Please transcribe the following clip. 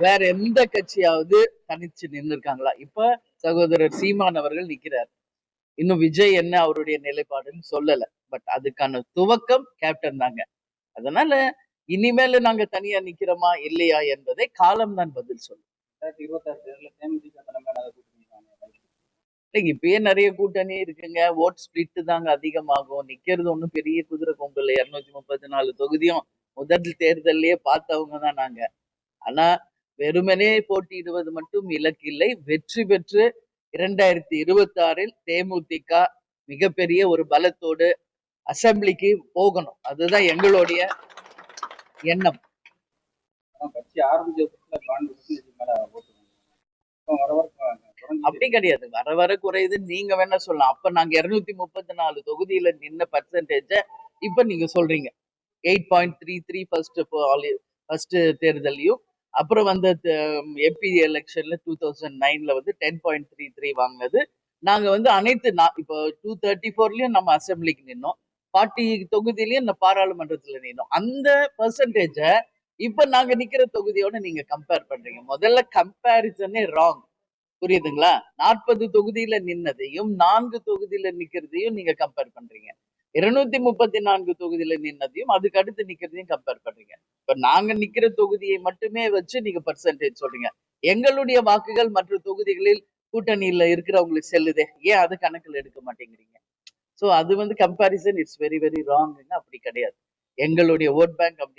வேற எந்த கட்சியாவது தனிச்சு நின்று இருக்காங்களா இப்ப சகோதரர் சீமான் அவர்கள் நிக்கிறார். இன்னும் விஜய் என்ன அவருடைய நிலைப்பாடுன்னு சொல்லல. பட் அதுக்கான துவக்கம் கேப்டன் தாங்க. அதனால இனிமேல நாங்க தனியா நிக்கிறோமா இல்லையா என்பதை காலம் தான் பதில் சொல்லும். இப்பயே நிறைய கூட்டணி இருக்குங்க. ஓட் ஸ்பிளிட் தாங்க அதிகமாகும். நிக்கிறது ஒண்ணும் பெரிய குதிரை கொம்பு இல்லை இருநூத்தி முப்பத்தி நாலு தொகுதியும் முதல் தேர்தல்லயே பார்த்தவங்க தான் நாங்க. ஆனா வெறுமனே போட்டியிடுவது மட்டும் இலக்கு இல்லை வெற்றி பெற்று இரண்டாயிரத்தி இருபத்தி ஆறில் தேமுதிக மிகப்பெரிய ஒரு பலத்தோடு அசெம்பிளிக்கு போகணும். அதுதான் எங்களுடைய எண்ணம். அப்படி கிடையாது. வர வர குறையுது. நீங்க வேணா சொல்லலாம். அப்ப நாங்க இருநூத்தி முப்பத்தி நாலு தொகுதியில நின்ன பர்சன்டேஜ இப்ப நீங்க சொல்றீங்க. Eight point three three first first தேர்தலையும் அப்புறம் வந்த எம்பி எலெக்ஷன்ல டூ தௌசண்ட் நைன்ல வந்து டென் பாயிண்ட் த்ரீ த்ரீ வாங்கினது. நாங்க வந்து அனைத்து நா- இப்போ டூ தேர்ட்டி ஃபோர்லயும் நம்ம அசெம்பிளிக்கு நின்னோம். பார்ட்டி தொகுதியிலயும் இந்த பாராளுமன்றத்துல நின்னோம். அந்த பர்சன்டேஜ இப்ப நாங்க நிக்கிற தொகுதியோட நீங்க கம்பேர் பண்றீங்க. முதல்ல கம்பேரிசனே ராங் புரியுதுங்களா? நாற்பது தொகுதியில நின்னதையும் நான்கு தொகுதியில நிக்கிறதையும் நீங்க கம்பேர் பண்றீங்க. இருநூத்தி முப்பத்தி நான்கு தொகுதியில நின்னதையும் அதுக்கு அடுத்து நிக்கிறதையும் கம்பேர் பண்றீங்க. இப்ப நாங்க நிக்கிற தொகுதியை மட்டுமே வச்சு நீங்க பர்சன்டேஜ் சொல்றீங்க. எங்களுடைய வாக்குகள் மற்ற தொகுதிகளில் கூட்டணியில இருக்கிறவங்களுக்கு செல்லுதே. ஏன் அது கணக்குல எடுக்க மாட்டேங்கிறீங்க? சோ அது வந்து comparison it's very very wrong அப்படி கிடையாது. எங்களுடைய ஓட் பேங்க் அப்படி